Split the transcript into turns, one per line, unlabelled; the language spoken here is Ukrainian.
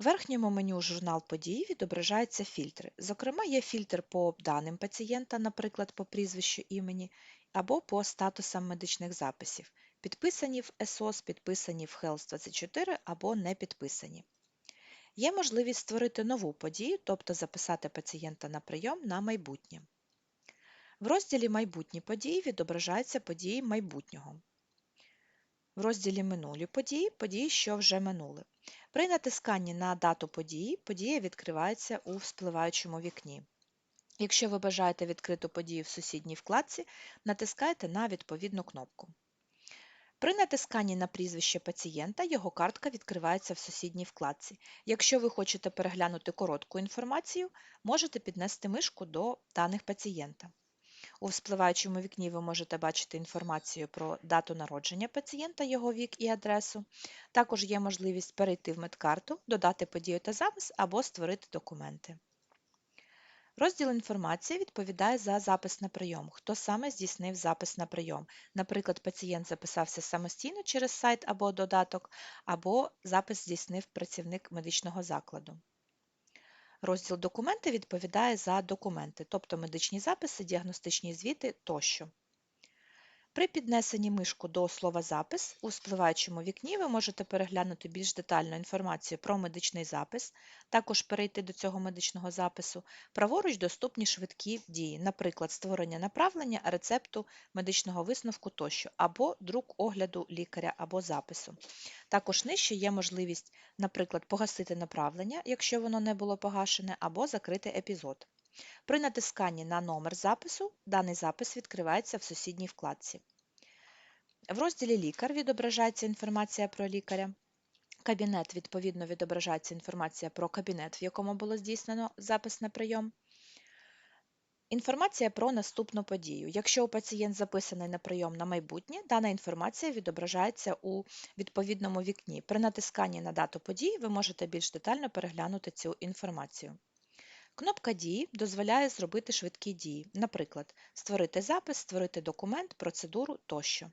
В верхньому меню Журнал подій відображаються фільтри. Зокрема, є фільтр по даним пацієнта, наприклад, по прізвищу імені, або по статусам медичних записів. Підписані в ЕСОС, підписані в Health24 або не підписані. Є можливість створити нову подію, тобто записати пацієнта на прийом на майбутнє. В розділі Майбутні події відображаються події майбутнього. В розділі Минулі події події, що вже минули. При натисканні на дату події подія відкривається у вспливаючому вікні. Якщо ви бажаєте відкриту подію в сусідній вкладці, натискайте на відповідну кнопку. При натисканні на прізвище пацієнта його картка відкривається в сусідній вкладці. Якщо ви хочете переглянути коротку інформацію, можете піднести мишку до даних пацієнта. У вспливаючому вікні ви можете бачити інформацію про дату народження пацієнта, його вік і адресу. Також є можливість перейти в медкарту, додати подію та запис або створити документи. Розділ інформації відповідає за запис на прийом. Хто саме здійснив запис на прийом? Наприклад, пацієнт записався самостійно через сайт або додаток, або запис здійснив працівник медичного закладу. Розділ Документи відповідає за документи, тобто медичні записи, діагностичні звіти тощо. При піднесенні мишку до слова запис у спливаючому вікні ви можете переглянути більш детальну інформацію про медичний запис, також перейти до цього медичного запису. Праворуч доступні швидкі дії, наприклад, створення направлення, рецепту, медичного висновку тощо, або друк огляду лікаря або запису. Також нижче є можливість, наприклад, погасити направлення, якщо воно не було погашене, або закрити епізод. При натисканні на номер запису даний запис відкривається в сусідній вкладці. В розділі Лікар відображається інформація про лікаря. Кабінет, відповідно, відображається інформація про кабінет, в якому було здійснено запис на прийом. Інформація про наступну подію. Якщо пацієнт записаний на прийом на майбутнє, дана інформація відображається у відповідному вікні. При натисканні на дату події ви можете більш детально переглянути цю інформацію. Кнопка Дії дозволяє зробити швидкі дії, наприклад, створити запис, створити документ, процедуру тощо.